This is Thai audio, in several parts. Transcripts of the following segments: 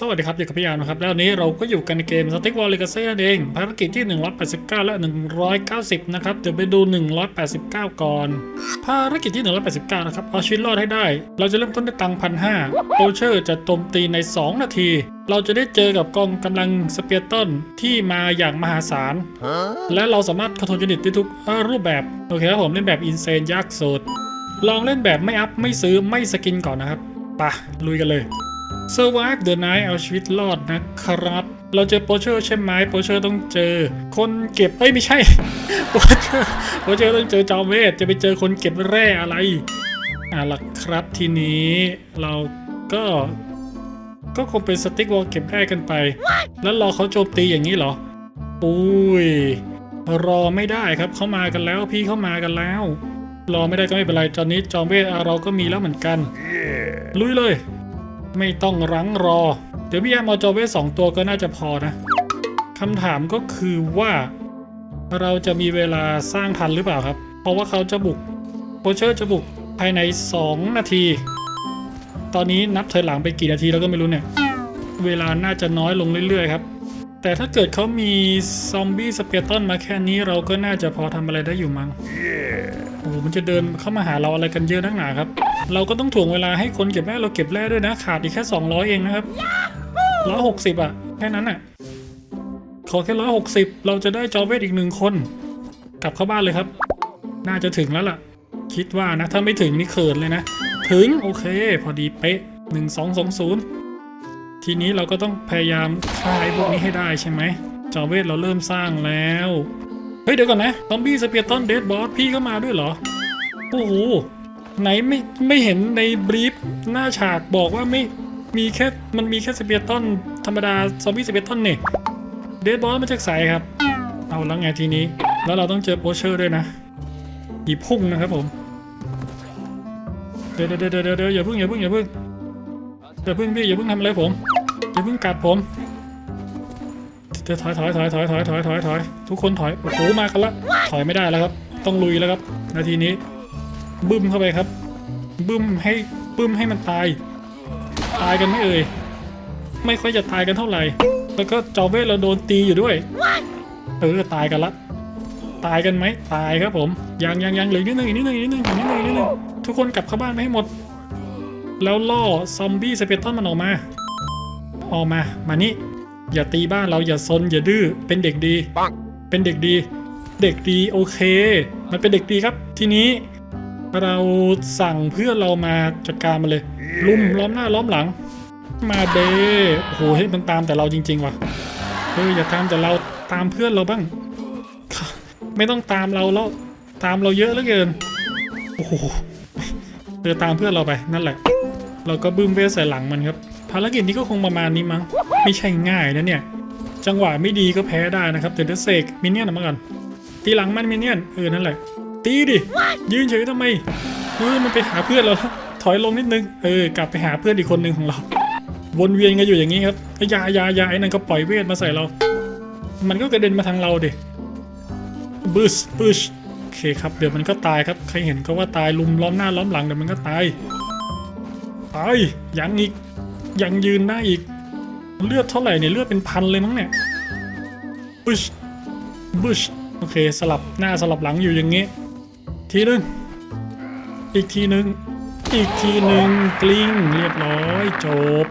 สวัสดีครับ อยู่กับพี่ยามนะครับ แล้วนี้เราก็อยู่กันในเกม Static War Legacy นั่นเอง ภารกิจที่ 189 และ 190 นะครับ เดี๋ยวไปดู 189 ก่อน ภารกิจที่ 189 นะครับ เอาชีวิตรอดให้ได้ เราจะเริ่มต้นด้วยตังพันห้าโอเชอร์จะโจมตีใน 2 นาที เราจะได้เจอกับกองกำลังสเปียร์ตันที่มาอย่างมหาศาล และเราสามารถคอนโทรลยูนิตได้ทุกรูปแบบ โอเคครับผมเล่นแบบอินเซนยากสุด ลองเล่นแบบไม่อัพไม่ซื้อไม่สกินก่อนนะครับปะลุยกันเลย Survive the Night เอาชีวิตรอดนะครับ เราเจอโปรเชอร์ใช่ไหมโปรเชอร์ต้องเจอ คนเก็บ เอ้ยไม่ใช่โปรเชอร์โปรเชอร์ต้องเจอจอมเวทจะไปเจอคนเก็บแร่อะไรอะล่ะครับทีนี้เราก็ก็คงเป็นสติ๊กวอลเก็บได้กันไป แล้วรอเขาโจมตีอย่างนี้เหรอ อุ้ย รอไม่ได้ครับเขามากันแล้วพี่เขามากันแล้ว รอไม่ได้ก็ไม่เป็นไรตอนนี้จอมเวทเราก็มีแล้วเหมือนกันลุยเลย ไม่ต้องรั้งรอ เดี๋ยวพี่แอมเอาจอเวทสองตัวก็น่าจะพอนะคำถามก็คือว่า เราจะมีเวลาสร้างทันหรือเปล่าครับ เพราะว่าเขาจะบุกโพเชอร์จะบุกภายใน 2 นาที ตอนนี้นับถอยหลังไปกี่นาทีแล้วก็ไม่รู้เนี่ย เวลาน่าจะน้อยลงเรื่อยๆครับ แต่ถ้าเกิดเขามีซอมบี้สเปเตอนมาแค่นี้เราก็น่าจะพอทำอะไรได้อยู่มั้ง โอ้โหมันจะเดินเข้ามาหาเราอะไรกันเยอะนักหนาครับ เราก็ต้องถ่วงเวลาให้คนเก็บแร่เราเก็บแร่ด้วยนะ ขาดอีกแค่ 200 เองนะครับ160อะ แค่นั้นอะ ขอแค่160เราจะได้จอเวทอีกหนึ่งคน กลับเข้าบ้านเลยครับ น่าจะถึงแล้วล่ะ คิดว่านะ ถ้าไม่ถึงนี่เขินเลยนะ ถึง โอเค พอดีเป๊ะ1220ทีนี้เราก็ต้องพยายามฆ่าไอ้พวกนี้ให้ได้ใช่ไหมจอเวทเราเริ่มสร้างแล้ว ฮ้ยเดี๋ยวก่อนนะซอมบี้สเปียร์ตันเดดบอสพี่ก็มาด้วยเหรอ โอ้โห ไหนไม่ไม่เห็นในบรีฟหน้าฉากบอกว่าไม่มีแค่มันมีแค่สเปียร์ตันธรรมดาซอมบี้สเปียร์ตันเนี่ยเดดบอสมาจากใสครับ เอาแล้วไงทีนี้ แล้วเราต้องเจอโปเชอร์ด้วยนะอีพุ่งนะครับผมเดี๋ยวเดี๋ยวเดี๋ยวอย่าพิ่งอย่าพิ่งอย่าพิ่งอย่าพิ่งพี่อย่าพิ่งทำอะไรผมอย่าพิ่งกัดผม ถอยถอยถอยถอยถอยถอยถอยถอยทุกคนถอยโอ้โหมากันละถอยไม่ได้แล้วครับ ต้องลุยแล้วครับ นาทีนี้ บึ้มเข้าไปครับ บึ้มให้บึ้มให้มันตาย ตายกันไม่เอ่ยไม่ค่อยจะตายกันเท่าไหร่ แล้วก็จอเวทเราโดนตีอยู่ด้วยเออตายกันละตายกันไหมตายครับผมยังยังยังเหลือนิดนึงอีกนิดนึงอีกนิดนึงอีกนิดนึงอีกนิดนึงทุกคนกลับเข้าบ้านไปให้หมด แล้วล่อซอมบี้สเปเตอร์มันออกมา ออกมามานี่ อย่าตีบ้านเราอย่าซนอย่าดื้อเป็นเด็กดี เป็นเด็กดี เด็กดีโอเค มันเป็นเด็กดีครับ ทีนี้เราสั่งเพื่อนเรามาจัดการมันเลย ลุมล้อมหน้าล้อมหลัง มาเดโอ้โหเฮ้ยมันตามแต่เราจริง ๆ ว่ะเฮ้ยอย่าตามแต่เราตามเพื่อนเราบ้าง ไม่ต้องตามเราแล้วตามเราเยอะเหลือเกินโอ้โหเดินตามเพื่อนเราไปนั่นแหละ เราก็บึ้มเวสใส่หลังมันครับ ภารกิจนี้ก็คงประมาณนี้มั้ง ไม่ใช่ง่ายนะเนี่ย จังหวะไม่ดีก็แพ้ได้นะครับเดี๋ยวจะเสกมินเนี่ยนออกมาก่อนตีหลังมันมินเนี่ยนเออนั่นแหละ ตีดิ ยืนเฉยทำไมเออมันไปหาเพื่อนเราแล้วถอยลงนิดนึงเออกลับไปหาเพื่อนอีกคนหนึ่งของเรา วนเวียนกันอยู่อย่างนี้ครับไอ้ยายายาไอ้นั่นก็ปล่อยเวทมาใส่เรา มันก็กระเด็นมาทางเราดิบึชบึชโอเคครับเดี๋ยวมันก็ตายครับใครเห็นก็ว่าตายลุมล้อมหน้าล้อมหลังเดี๋ยวมันก็ตายตายยังอีกยังยืนได้อีก เลือดเท่าไหร่เนี่ยเลือดเป็นพันเลยมั้งเนี่ยบึชบึชโอเคสลับหน้าสลับหลังอยู่อย่างงี้ ทีหนึ่งอีกทีหนึ่งอีกทีหนึ่งกลิ้งเรียบร้อยจบ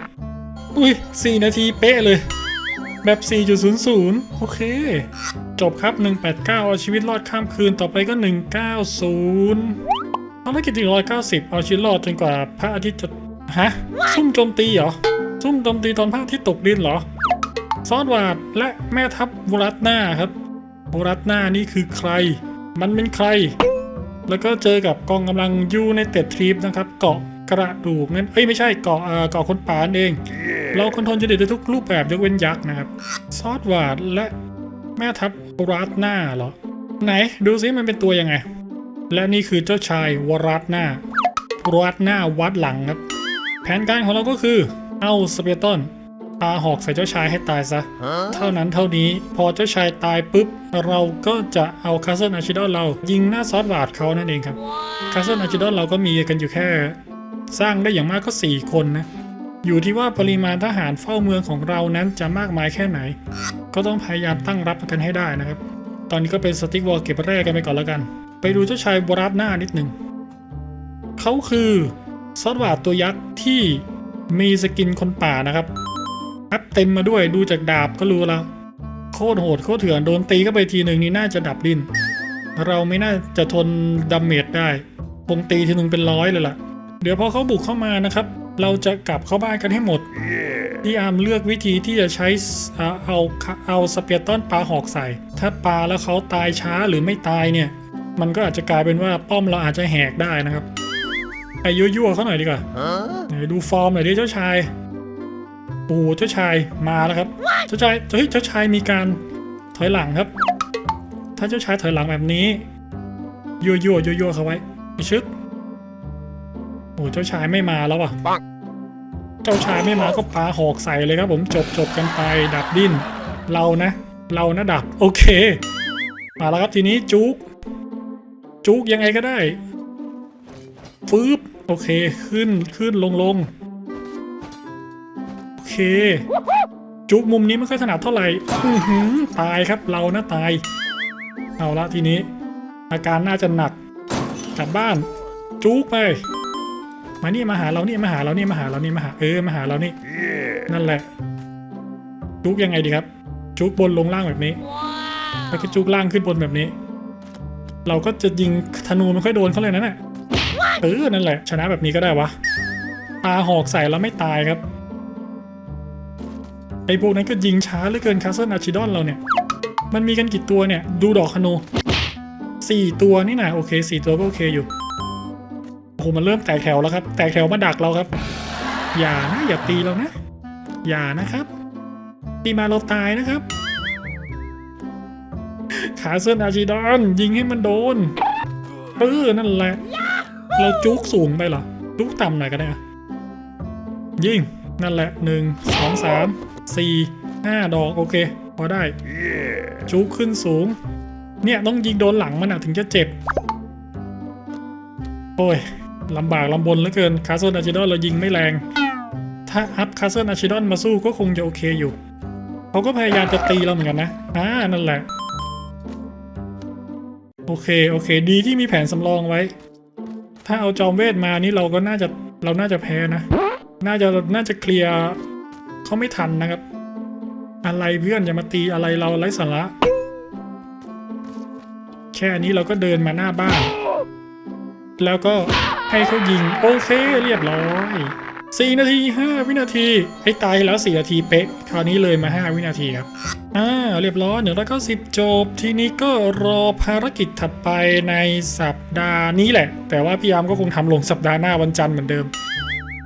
อุ้ยสี่นาทีเป๊ะเลย แบบ 4.00 โอเค จบครับ 189 เอาชีวิตรอดข้ามคืนต่อไปก็ 190ภารกิจที่190 เอาชีวิตรอดจนกว่าพระอาทิตย์จะ ฮะ ซุ่มโจมตีเหรอ ซุ่มโจมตีตอนพระอาทิตย์ตกดินเหรอ ซอดวาดและแม่ทัพวรัตนาครับวรัตนานี่คือใคร มันเป็นใคร แล้วก็เจอกับกองกำลังยูในเต็ดทริปนะครับ เกาะกระดูกนั่นเอ้ยไม่ใช่เกาะเออเกาะคนป่านเอง เราคอนโทรลจะเด็ดได้ทุกรูปแบบยกเว้นยักษ์นะครับ ซอสวาดและแม่ทัพวรัตนาเหรอ ไหนดูซิมันเป็นตัวยังไง และนี่คือเจ้าชายวรัตนาวรัตนาวัดหลังครับ แผนการของเราก็คือ เอาสเปเตอนปาหอกใส่เจ้าชายให้ตายซะ เท่านั้นเท่านี้พอเจ้าชายตายปุ๊บ เราก็จะเอาคาสเซิลอาชิดอนเรา ยิงหน้าซอสวาดเขานั่นเองครับคาสเซิลอาชิดอนเราก็มีกันอยู่แค่ สร้างได้อย่างมากก็ 4 คนนะ อยู่ที่ว่าปริมาณทหารเฝ้าเมืองของเรานั้นจะมากมายแค่ไหน ก็ต้องพยายามตั้งรับกันให้ได้นะครับ ตอนนี้ก็เป็นสติ๊กวอลเก็บแร่กันไปก่อนแล้วกัน ไปดูเจ้าชายบรัสหน้านิดหนึ่งเขาคือซอสหวาดตัวยักษ์ที่ มีสกินคนป่านะครับอัพเต็มมาด้วยดูจากดาบก็รู้แล้ว โคตรโหดโคตรเถื่อนโดนตีเข้าไปทีหนึ่งนี่น่าจะดับดิน เราไม่น่าจะทนดาเมจได้คงตีทีหนึ่งเป็นร้อยเลยล่ะ เดี๋ยวพอเขาบุกเข้ามานะครับ เราจะกลับเข้าบ้านกันให้หมดพี่อาร์มเลือกวิธีที่จะใช้เอาเอาสเปียร์ต้อนปลาหอกใส่ ถ้าปลาแล้วเขาตายช้าหรือไม่ตายเนี่ย มันก็อาจจะกลายเป็นว่าป้อมเราอาจจะแหกได้นะครับ ไปยั่วๆเขาหน่อยดีกว่าไหนดูฟอร์มหน่อยดิเจ้าชายโอ้โหเจ้าชายมาแล้วครับ เจ้าชายเฮ้ยเจ้าชายมีการถอยหลังครับ ถ้าเจ้าชายถอยหลังแบบนี้ยั่วๆยั่วๆเขาไว้ชึบโอ้เจ้าชายไม่มาแล้วว่ะเจ้าชายไม่มาก็ปาหอกใส่เลยครับผมจบจบกันไปดับดิ้น เรานะ เรานะดับโอเค มาแล้วครับทีนี้จุกจุกยังไงก็ได้ ฟืบโอเคขึ้นขึ้นลงลงโอเค จุกมุมนี้ไม่ค่อยถนัดเท่าไหร่อือหือตายครับเรานะตาย เอาละทีนี้ อาการน่าจะหนักกลับบ้าน จุกไป มานี่มาหาเรานี่มาหาเรานี่มาหาเรานี่มาหาเออมาหาเรานี่ นั่นแหละ จุกยังไงดีครับ จุกบนลงล่างแบบนี้แล้วก็จุกล่างขึ้นบนแบบนี้ เราก็จะยิงธนูไม่ค่อยโดนเขาเลยนะเนี่ย เออนั่นแหละ ชนะแบบนี้ก็ได้วะปาหอกใส่แล้วไม่ตายครับ ไอ้พวกนั้นก็ยิงช้าเหลือเกินคาสเซิลอาชิดอนเราเนี่ย มันมีกันกี่ตัวเนี่ย ดูดอกธนูสี่ตัวนี่นะโอเคสี่ตัวก็โอเคอยู่โอ้โหมันเริ่มแตกแถวแล้วครับ แตกแถวมาดักเราครับ อย่านะอย่าตีเรานะ อย่านะครับ ตีมาเราตายนะครับขาเส้นอาชิดอนยิงให้มันโดนเออนั่นแหละ เราจุกสูงไปเหรอ จุกต่ำหน่อยก็ได้อะยิงนั่นแหละหนึ่งสองสามสี่ห้าดอกโอเค พอได้ จุกขึ้นสูง เนี่ยต้องยิงโดนหลังมันอะถึงจะเจ็บ โอ้ยลำบากลำบนเหลือเกินคา s เซิลอาชิดอนเรายิงไม่แรง ถ้าอัพคา s เซิลอาชิดอนมาสู้ก็คงจะโอเคอยู่ เขาก็พยายามจะตีเราเหมือนกันนะอ่านั่นแหละ โอเค โอเค ดีที่มีแผนสำรองไว้ ถ้าเอาจอมเวทมานี่เราก็น่าจะเราน่าจะแพ้นะ น่าจะน่าจะเคลียร์เขาไม่ทันนะครับ อะไรเพื่อนอย่ามาตีอะไรเราไร้สาระแค่นี้เราก็เดินมาหน้าบ้าน แล้วก็ให้เขายิง โอเคเรียบร้อย 4 นาที 5 วินาทีไอ้ตายแล้ว 4 นาทีเป๊ะ คราวนี้เลยมา 5 วินาทีครับ อ่า เรียบร้อยหนึ่งร้อยเก้าสิบจบ ทีนี้ก็รอภารกิจถัดไปในสัปดาห์นี้แหละ แต่ว่าพี่ยามก็คงทำลงสัปดาห์หน้าวันจันทร์เหมือนเดิม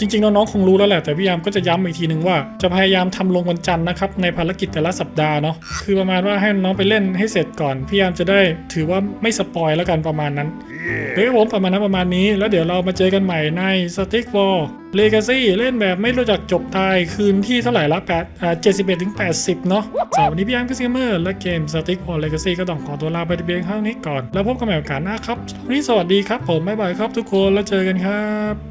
จริงๆน้องๆคงรู้แล้วแหละแต่พี่ยามก็จะย้ำอีกทีนึงว่าจะพยายามทำลงวันจันทร์นะครับในภารกิจแต่ละสัปดาห์เนาะคือประมาณว่าให้น้องไปเล่นให้เสร็จก่อนพี่ยามจะได้ถือว่าไม่สปอยแล้วกันประมาณนั้นเฮ้ยผมประมาณนั้นประมาณนี้ แล้วเดี๋ยวเรามาเจอกันใหม่ใน Stick War Legacy เล่นแบบไม่รู้จักจบตายคืนที่เท่าไหร่ละ8อ่า71ถึง80เนาะสำหรับวันนี้พี่ยามก็ซิเมอร์และเกม Stick War Legacy ก็ต้องขอตัวลาไปเพียงเท่านี้ก่อน แล้วพบกันใหม่โอกาสหน้าครับวันนี้สวัสดีครับผมบ๊ายบายครับทุกคนแล้วเจอกันครับ